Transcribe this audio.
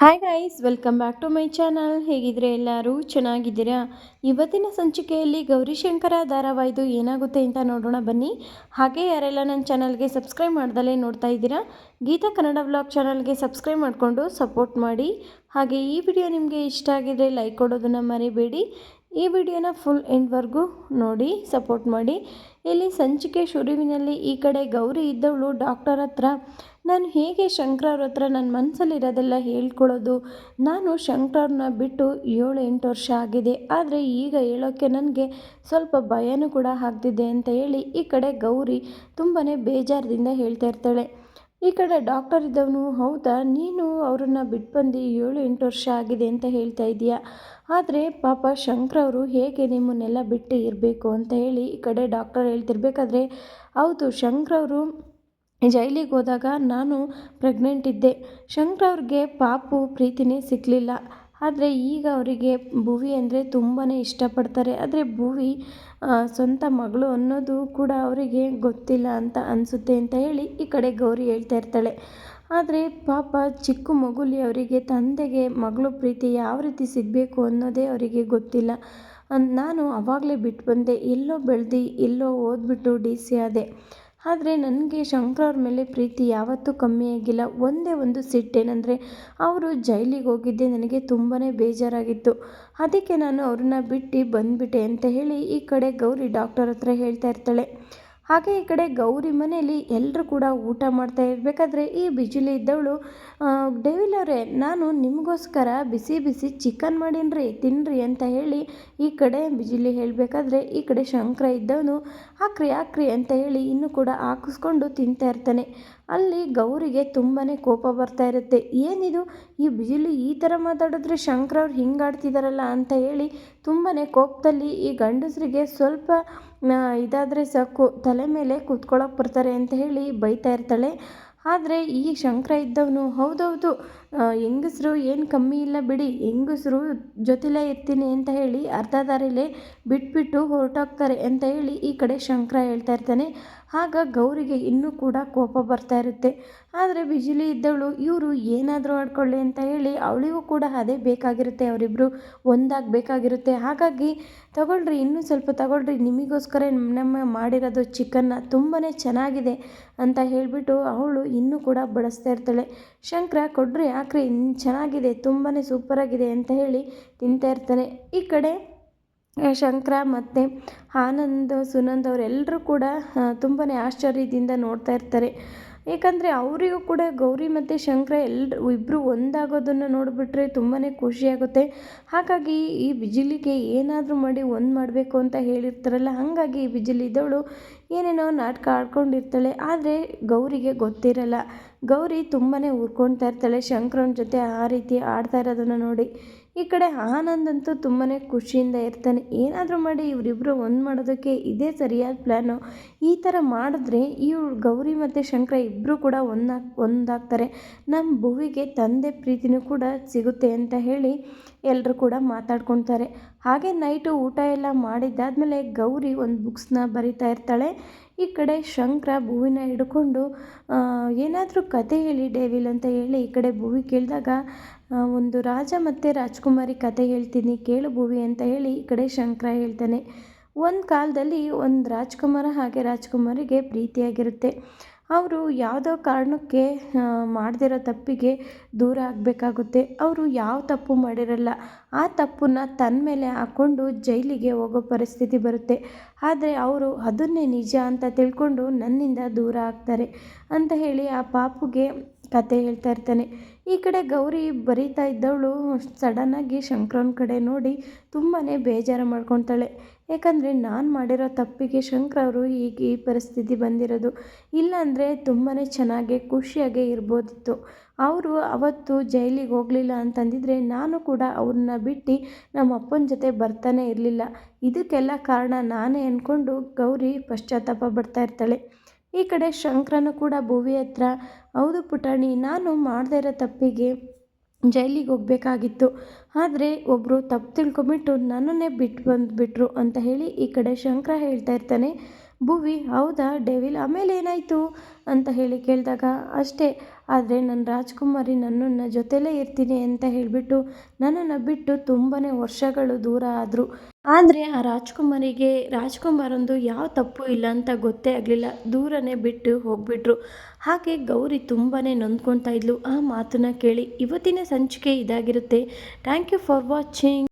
Hi guys welcome back to my channel ಹೇಗಿದ್ರೆ ಎಲ್ಲರೂ ಚೆನ್ನಾಗಿದ್ದೀರಾ? ಇವತ್ತಿನ ಸಂಚಿಕೆಯಲ್ಲಿ ಗೌರಿಶಂಕರ ಧಾರಾವಾಹಿದು ಏನಾಗುತ್ತೆ ಅಂತ ನೋಡೋಣ ಬನ್ನಿ. ಹಾಗೆ ಯಾರೆಲ್ಲ ನನ್ನ ಚಾನಲ್ಗೆ ಸಬ್ಸ್ಕ್ರೈಬ್ ಮಾಡ್ದಲೇ ನೋಡ್ತಾ ಇದ್ದೀರಾ, ಗೀತಾ ಕನ್ನಡ ಬ್ಲಾಗ್ ಚಾನಲ್ಗೆ ಸಬ್ಸ್ಕ್ರೈಬ್ ಮಾಡಿಕೊಂಡು ಸಪೋರ್ಟ್ ಮಾಡಿ. ಹಾಗೆ ಈ ವಿಡಿಯೋ ನಿಮಗೆ ಇಷ್ಟ ಆಗಿದ್ರೆ ಲೈಕ್ ಕೊಡೋದನ್ನು ಮರಿಬೇಡಿ. ಈ ವಿಡಿಯೋನ ಫುಲ್ ಎಂಡ್ವರೆಗೂ ನೋಡಿ ಸಪೋರ್ಟ್ ಮಾಡಿ. ಇಲ್ಲಿ ಸಂಚಿಕೆ ಶುರುವಿನಲ್ಲಿ ಈ ಕಡೆ ಗೌರಿ ಇದ್ದವಳು ಡಾಕ್ಟರ್ ಹತ್ರ. ನಾನು ಹೇಗೆ ಶಂಕರವ್ರ ಹತ್ರ ನನ್ನ ಮನಸ್ಸಲ್ಲಿರೋದೆಲ್ಲ ಹೇಳ್ಕೊಳ್ಳೋದು ನಾನು ಶಂಕರವ್ರನ್ನ ಬಿಟ್ಟು ಏಳು ಎಂಟು ವರ್ಷ ಆಗಿದೆ. ಆದರೆ ಈಗ ಹೇಳೋಕ್ಕೆ ನನಗೆ ಸ್ವಲ್ಪ ಭಯನೂ ಕೂಡ ಆಗ್ತಿದೆ ಅಂತ ಹೇಳಿ ಈ ಕಡೆ ಗೌರಿ ತುಂಬಾ ಬೇಜಾರದಿಂದ ಹೇಳ್ತಾ ಇರ್ತಾಳೆ. ಈ ಕಡೆ ಡಾಕ್ಟರ್ ಇದ್ದವನು, ಹೌದಾ? ನೀನು ಅವರನ್ನು ಬಿಟ್ಟು ಬಂದು ಏಳು ಎಂಟು ವರ್ಷ ಆಗಿದೆ ಅಂತ ಹೇಳ್ತಾ ಇದೀಯಾ? ಆದರೆ ಪಾಪ ಶಂಕರವರು ಹೇಗೆ ನಿಮ್ಮನ್ನೆಲ್ಲ ಬಿಟ್ಟು ಇರಬೇಕು ಅಂತ ಹೇಳಿ ಈ ಕಡೆ ಡಾಕ್ಟರ್ ಹೇಳ್ತಿರ್ಬೇಕಾದ್ರೆ, ಹೌದು ಶಂಕರವರು ಜೈಲಿಗೆ ಹೋದಾಗ ನಾನು ಪ್ರೆಗ್ನೆಂಟ್ ಇದ್ದೆ. ಶಂಕರವ್ರಿಗೆ ಪಾಪು ಪ್ರೀತಿನೇ ಸಿಕ್ಕಲಿಲ್ಲ ಆದರೆ ಈಗ ಅವರಿಗೆ ಭುವಿ ಅಂದರೆ ತುಂಬಾ ಇಷ್ಟಪಡ್ತಾರೆ. ಆದರೆ ಭುವಿ ಸ್ವಂತ ಮಗಳು ಅನ್ನೋದು ಕೂಡ ಅವರಿಗೆ ಗೊತ್ತಿಲ್ಲ ಅಂತ ಅನಿಸುತ್ತೆ ಅಂತ ಹೇಳಿ ಈ ಕಡೆ ಗೌರಿ ಹೇಳ್ತಾ ಇರ್ತಾಳೆ. ಆದರೆ ಪಾಪ ಚಿಕ್ಕ ಮಗುಲಿ ಅವರಿಗೆ ತಂದೆಗೆ ಮಗಳು ಪ್ರೀತಿ ಯಾವ ರೀತಿ ಸಿಗಬೇಕು ಅನ್ನೋದೇ ಅವರಿಗೆ ಗೊತ್ತಿಲ್ಲ. ನಾನು ಅವಾಗಲೇ ಬಿಟ್ಟು ಬಂದೆ ಎಲ್ಲೋ ಬೆಳೆದು ಎಲ್ಲೋ ಓದ್ಬಿಟ್ಟು ಡಿ ಸಿ ಆದೆ. ಆದರೆ ನನಗೆ ಶಂಕರವ್ರ ಮೇಲೆ ಪ್ರೀತಿ ಯಾವತ್ತೂ ಕಮ್ಮಿ ಆಗಿಲ್ಲ. ಒಂದೇ ಒಂದು ಸಿಟ್ಟೇನೆಂದರೆ ಅವರು ಜೈಲಿಗೆ ಹೋಗಿದ್ದೆ ನನಗೆ ತುಂಬಾ ಬೇಜಾರಾಗಿತ್ತು. ಅದಕ್ಕೆ ನಾನು ಅವ್ರನ್ನ ಬಿಟ್ಟು ಬಂದುಬಿಟ್ಟೆ ಅಂತ ಹೇಳಿ ಈ ಕಡೆ ಗೌರಿ ಡಾಕ್ಟರ್ ಹತ್ರ ಹೇಳ್ತಾ ಇರ್ತಾಳೆ. ಹಾಗೆ ಈ ಕಡೆ ಗೌರಿ ಮನೆಯಲ್ಲಿ ಎಲ್ಲರೂ ಕೂಡ ಊಟ ಮಾಡ್ತಾ ಇರಬೇಕಾದ್ರೆ ಈ ಬಿಜಿಲಿ ಇದ್ದವಳು ಡೆವಿಲ್ ಅವರೇ, ನಾನು ನಿಮಗೋಸ್ಕರ ಬಿಸಿ ಬಿಸಿ ಚಿಕನ್ ಮಾಡೀನಿ ತಿನ್ನಿರಿ ಅಂತ ಹೇಳಿ ಈ ಕಡೆ ಬಿಜಿಲಿ ಹೇಳಬೇಕಾದ್ರೆ ಈ ಕಡೆ ಶಂಕರ ಇದ್ದವನು, ಹಾಕ್ರಿ ಹಾಕ್ರಿ ಅಂತ ಹೇಳಿ ಇನ್ನೂ ಕೂಡ ಹಾಕಿಸ್ಕೊಂಡು ತಿಂತಾ ಇರ್ತಾನೆ. ಅಲ್ಲಿ ಗೌರಿಗೆ ತುಂಬಾ ಕೋಪ ಬರ್ತಾ ಇರುತ್ತೆ. ಏನಿದು? ಈ ಬಿಜಿಲಿ ಈ ಥರ ಮಾತಾಡಿದ್ರೆ ಶಂಕರವ್ರು ಹಿಂಗೆ ಆಡ್ತಿದ್ದಾರಲ್ಲ ಅಂತ ಹೇಳಿ ತುಂಬಾ ಕೋಪದಲ್ಲಿ ಈ ಗಂಡಸರಿಗೆ ಸ್ವಲ್ಪ ಇದಾದರೆ ಸಾಕು, ತಲೆ ಮೇಲೆ ಕೂತ್ಕೊಳ್ಳೋಕೆ ಬರ್ತಾರೆ ಅಂತ ಹೇಳಿ ಬೈತಾ ಇರ್ತಾಳೆ. ಆದರೆ ಈ ಶಂಕರ ಇದ್ದವನು, ಹೌದೌದು ಹೆಂಗಸರು ಏನು ಕಮ್ಮಿ ಇಲ್ಲ ಬಿಡಿ, ಹೆಂಗಸ್ರು ಜೊತೆಲೇ ಇರ್ತೀನಿ ಅಂತ ಹೇಳಿ ಅರ್ಧ ದಾರಿಲೇ ಬಿಟ್ಬಿಟ್ಟು ಹೊರಟೋಗ್ತಾರೆ ಅಂತ ಹೇಳಿ ಈ ಕಡೆ ಶಂಕರ ಹೇಳ್ತಾ ಇರ್ತಾನೆ. ಆಗ ಗೌರಿಗೆ ಇನ್ನೂ ಕೂಡ ಕೋಪ ಬರ್ತಾ ಇರುತ್ತೆ. ಆದರೆ ಬಿಜಿಲಿ ಇದ್ದವಳು, ಇವರು ಏನಾದರೂ ಆಡ್ಕೊಳ್ಳಿ ಅಂತ ಹೇಳಿ ಅವಳಿಗೂ ಕೂಡ ಅದೇ ಬೇಕಾಗಿರುತ್ತೆ ಅವರಿಬ್ಬರು ಒಂದಾಗಬೇಕಾಗಿರುತ್ತೆ. ಹಾಗಾಗಿ ತಗೊಳ್ರಿ, ಇನ್ನೂ ಸ್ವಲ್ಪ ತಗೊಳ್ರಿ, ನಿಮಗೋಸ್ಕರ ನಮ್ಮ ಮಾಡಿರೋದು ಚಿಕನ್ನ ತುಂಬಾ ಚೆನ್ನಾಗಿದೆ ಅಂತ ಹೇಳಿಬಿಟ್ಟು ಅವಳು ಇನ್ನೂ ಕೂಡ ಬಳಸ್ತಾ ಇರ್ತಾಳೆ. ಶಂಕರ, ಕೊಡ್ರಿ ಹಾಕ್ರಿ ಚೆನ್ನಾಗಿದೆ ತುಂಬಾ ಸೂಪರಾಗಿದೆ ಅಂತ ಹೇಳಿ ತಿಂತಾ ಇರ್ತಾನೆ ಈ ಕಡೆ ಶಂಕರ ಮತ್ತು ಆನಂದ್, ಸುನಂದ್ ಅವರೆಲ್ಲರೂ ಕೂಡ ತುಂಬಾ ಆಶ್ಚರ್ಯದಿಂದ ನೋಡ್ತಾ ಇರ್ತಾರೆ. ಏಕೆಂದರೆ ಅವರಿಗೂ ಕೂಡ ಗೌರಿ ಮತ್ತು ಶಂಕರ ಎಲ್ಲರೂ ಇಬ್ಬರು ಒಂದಾಗೋದನ್ನು ನೋಡಿಬಿಟ್ರೆ ತುಂಬಾ ಖುಷಿಯಾಗುತ್ತೆ ಹಾಗಾಗಿ ಈ ಬಿಜಿಲಿಗೆ ಏನಾದರೂ ಮಾಡಿ ಒಂದು ಮಾಡಬೇಕು ಅಂತ ಹೇಳಿರ್ತಾರಲ್ಲ, ಹಾಗಾಗಿ ಈ ಬಿಜಿಲಿ ಇದ್ದವಳು ಏನೇನೋ ನಾಟಕ ಆಡ್ಕೊಂಡಿರ್ತಾಳೆ. ಆದರೆ ಗೌರಿಗೆ ಗೊತ್ತಿರಲ್ಲ, ಗೌರಿ ತುಂಬಾ ಉರ್ಕೊಳ್ತಾ ಇರ್ತಾಳೆ. ಶಂಕರನ ಜೊತೆ ಆ ರೀತಿ ಆಡ್ತಾ ಇರೋದನ್ನು ನೋಡಿ ಈ ಕಡೆ ಆನಂದ್ ಅಂತೂ ತುಂಬಾ ಖುಷಿಯಿಂದ ಇರ್ತಾನೆ. ಏನಾದರೂ ಮಾಡಿ ಇವರಿಬ್ಬರು ಒಂದು ಮಾಡೋದಕ್ಕೆ ಇದೇ ಸರಿಯಾದ ಪ್ಲ್ಯಾನು ಈ ಥರ ಮಾಡಿದ್ರೆ ಇವ್ರು ಗೌರಿ ಮತ್ತು ಶಂಕರ ಇಬ್ಬರು ಕೂಡ ಒಂದಾಗ್ ಒಂದಾಗ್ತಾರೆ. ನಮ್ಮ ಭುವಿಗೆ ತಂದೆ ಪ್ರೀತಿನೂ ಕೂಡ ಸಿಗುತ್ತೆ ಅಂತ ಹೇಳಿ ಎಲ್ಲರೂ ಕೂಡ ಮಾತಾಡ್ಕೊತಾರೆ. ಹಾಗೆ ನೈಟು ಊಟ ಎಲ್ಲ ಮಾಡಿದ್ದಾದಮೇಲೆ ಗೌರಿ ಒಂದು ಬುಕ್ಸ್ನ ಬರಿತಾ ಇರ್ತಾಳೆ. ಈ ಕಡೆ ಶಂಕರ ಭೂವಿನ ಹಿಡ್ಕೊಂಡು ಏನಾದರೂ ಕತೆ ಹೇಳಿ ಡೇವಿಲ್ ಅಂತ ಹೇಳಿ ಈ ಕಡೆ ಭೂವಿ ಕೇಳಿದಾಗ ಒಂದು ರಾಜ ಮತ್ತು ರಾಜ್ಕುಮಾರಿ ಕತೆ ಹೇಳ್ತೀನಿ, ಕೇಳು ಭೂವಿ ಅಂತ ಹೇಳಿ ಈ ಕಡೆ ಶಂಕರ ಹೇಳ್ತಾನೆ. ಒಂದು ಕಾಲದಲ್ಲಿ ಒಂದು ರಾಜ್ಕುಮಾರ ಹಾಗೆ ರಾಜ್ಕುಮಾರಿಗೆ ಪ್ರೀತಿಯಾಗಿರುತ್ತೆ. ಅವರು ಯಾವುದೋ ಕಾರಣಕ್ಕೆ ಮಾಡದಿರೋ ತಪ್ಪಿಗೆ ದೂರ ಆಗಬೇಕಾಗುತ್ತೆ. ಅವರು ಯಾವ ತಪ್ಪು ಮಾಡಿರಲ್ಲ, ಆ ತಪ್ಪನ್ನು ತನ್ನ ಮೇಲೆ ಹಾಕ್ಕೊಂಡು ಜೈಲಿಗೆ ಹೋಗೋ ಪರಿಸ್ಥಿತಿ ಬರುತ್ತೆ. ಆದರೆ ಅವರು ಅದನ್ನೇ ನಿಜ ಅಂತ ತಿಳ್ಕೊಂಡು ನನ್ನಿಂದ ದೂರ ಆಗ್ತಾರೆ ಅಂತ ಹೇಳಿ ಆ ಪಾಪುಗೆ ಕತೆ ಹೇಳ್ತಾ ಇರ್ತಾನೆ. ಈ ಕಡೆ ಗೌರಿ ಬರೀತಾ ಇದ್ದವಳು ಸಡನ್ನಾಗಿ ಶಂಕರನ ಕಡೆ ನೋಡಿ ತುಂಬಾ ಬೇಜಾರು ಮಾಡ್ಕೊತಾಳೆ. ಯಾಕಂದರೆ ನಾನು ಮಾಡಿರೋ ತಪ್ಪಿಗೆ ಶಂಕರ್ ಅವರು ಈಗ ಈ ಪರಿಸ್ಥಿತಿ ಬಂದಿರೋದು. ಇಲ್ಲಾಂದರೆ ತುಂಬಾ ಚೆನ್ನಾಗಿ ಖುಷಿಯಾಗೆ ಇರ್ಬೋದಿತ್ತು. ಅವರು ಅವತ್ತು ಜೈಲಿಗೆ ಹೋಗಲಿಲ್ಲ ಅಂತಂದಿದ್ರೆ ನಾನು ಕೂಡ ಅವ್ರನ್ನ ಬಿಟ್ಟು ನಮ್ಮ ಅಪ್ಪನ ಜೊತೆ ಬರ್ತಾನೆ ಇರಲಿಲ್ಲ. ಇದಕ್ಕೆಲ್ಲ ಕಾರಣ ನಾನೇ ಅಂದ್ಕೊಂಡು ಗೌರಿ ಪಶ್ಚಾತ್ತಾಪ ಪಡ್ತಾ ಇರ್ತಾಳೆ. ಈ ಕಡೆ ಶಂಕರನು ಕೂಡ ಭುವಿ ಹತ್ರ, ಹೌದು ಪುಟಾಣಿ, ನಾನು ಮಾಡದೇ ಇರೋ ತಪ್ಪಿಗೆ ಜೈಲಿಗೆ ಹೋಗಬೇಕಾಗಿತ್ತು. ಆದರೆ ಒಬ್ಬರು ತಪ್ಪು ತಿಳ್ಕೊಂಬಿಟ್ಟು ನನ್ನನ್ನೇ ಬಿಟ್ಟು ಬಂದುಬಿಟ್ರು ಅಂತ ಹೇಳಿ ಈ ಕಡೆ ಶಂಕರ ಹೇಳ್ತಾ ಇರ್ತಾನೆ. ಭುವಿ, ಹೌದಾ, ಡೆವಿಲ್? ಆಮೇಲೆ ಏನಾಯಿತು ಅಂತ ಹೇಳಿ ಕೇಳಿದಾಗ, ಅಷ್ಟೇ. ಆದರೆ ನನ್ನ ರಾಜ್ಕುಮಾರಿ ನನ್ನನ್ನು ಜೊತೆಲೇ ಇರ್ತೀನಿ ಅಂತ ಹೇಳಿಬಿಟ್ಟು ನನ್ನನ್ನು ಬಿಟ್ಟು ತುಂಬಾ ವರ್ಷಗಳು ದೂರ ಆದರು. ಆದರೆ ಆ ರಾಜ್ಕುಮಾರಿಗೆ, ರಾಜ್ಕುಮಾರಂದು ಯಾವ ತಪ್ಪು ಇಲ್ಲ ಅಂತ ಗೊತ್ತೇ ಆಗಲಿಲ್ಲ. ದೂರನೇ ಬಿಟ್ಟು ಹೋಗ್ಬಿಟ್ರು. ಹಾಗೆ ಗೌರಿ ತುಂಬಾ ನೊಂದ್ಕೊತಾ ಇದ್ಲು. ಆ ಮಾತನ್ನ ಕೇಳಿ ಇವತ್ತಿನ ಸಂಚಿಕೆ ಇದಾಗಿರುತ್ತೆ. Thank you for watching